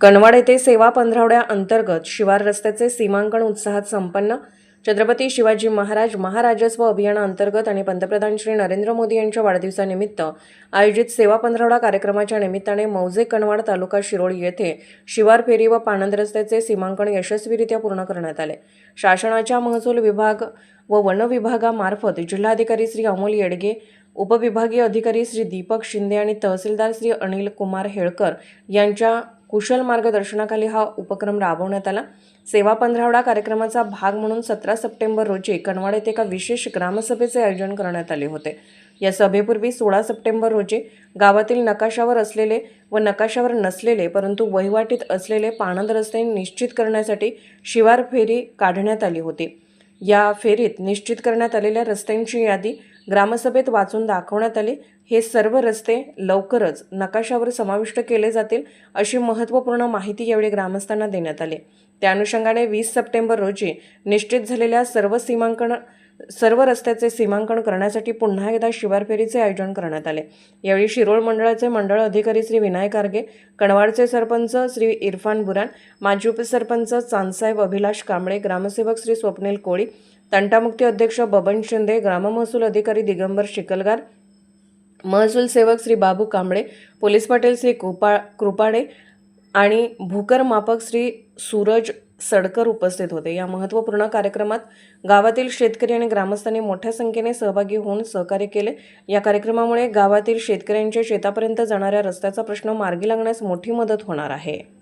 कनवाड येथे सेवा पंधरावड्या अंतर्गत शिवार रस्त्याचे सीमांकन उत्साहात संपन्न. छत्रपती शिवाजी महाराज महाराजस्व अभियानाअंतर्गत आणि पंतप्रधान श्री नरेंद्र मोदी यांच्या वाढदिवसानिमित्त आयोजित सेवा पंधरावडा कार्यक्रमाच्या निमित्ताने मौजे कनवाड तालुका शिरोळी येथे शिवार फेरी व पाणंद रस्त्याचे सीमांकन यशस्वीरित्या पूर्ण करण्यात आले. शासनाच्या महसूल विभाग व वन विभागामार्फत जिल्हाधिकारी श्री अमोल येडगे उपविभागीय अधिकारी श्री दीपक शिंदे आणि तहसीलदार श्री अनिल कुमार हेळकर यांच्या कुशल मार्गदर्शनाखाली हा उपक्रम राबवण्यात आला. सेवा पंधरावडा कार्यक्रमाचा भाग म्हणून सतरा सप्टेंबर रोजी कनवाड येथे एका विशेष ग्रामसभेचे आयोजन करण्यात आले होते. या सभेपूर्वी सोळा सप्टेंबर रोजी गावातील नकाशावर असलेले व नकाशावर नसलेले परंतु वहिवाटीत असलेले पाणंद रस्ते निश्चित करण्यासाठी शिवार फेरी काढण्यात आली होती. या फेरीत निश्चित करण्यात आलेल्या रस्त्यांची यादी ग्रामसभेत वाचून दाखवण्यात आले. हे सर्व रस्ते लवकरच नकाशावर समाविष्ट केले जातील अशी महत्त्वपूर्ण माहिती यावेळी ग्रामस्थांना देण्यात आली. त्या अनुषंगाने वीस सप्टेंबर रोजी निश्चित झालेल्या सर्व सीमांकन सर्व रस्त्याचे सीमांकन करण्यासाठी पुन्हा एकदा शिवार फेरीचे आयोजन करण्यात आले. यावेळी शिरोळ मंडळाचे मंडळ अधिकारी श्री विनायक आर्गे कणवाडचे सरपंच श्री इरफान बुरान माजी उपसरपंच चांदसाहेब अभिलाष कांबळे ग्रामसेवक श्री स्वप्नील कोळी तंटामुक्ती अध्यक्ष बबन शिंदे ग्राममहसूल अधिकारी दिगंबर शिकलगार महसूल सेवक श्री बाबू कांबळे पोलीस पाटील श्री कृपा कृपाडे आणि भूकर मापक श्री सूरज सडकर उपस्थित होते. या महत्त्वपूर्ण कार्यक्रमात गावातील शेतकरी आणि ग्रामस्थांनी मोठ्या संख्येने सहभागी होऊन सहकार्य केले. या कार्यक्रमामुळे गावातील शेतकऱ्यांच्या शेतापर्यंत जाणाऱ्या रस्त्याचा प्रश्न मार्गी लागण्यास मोठी मदत होणार आहे.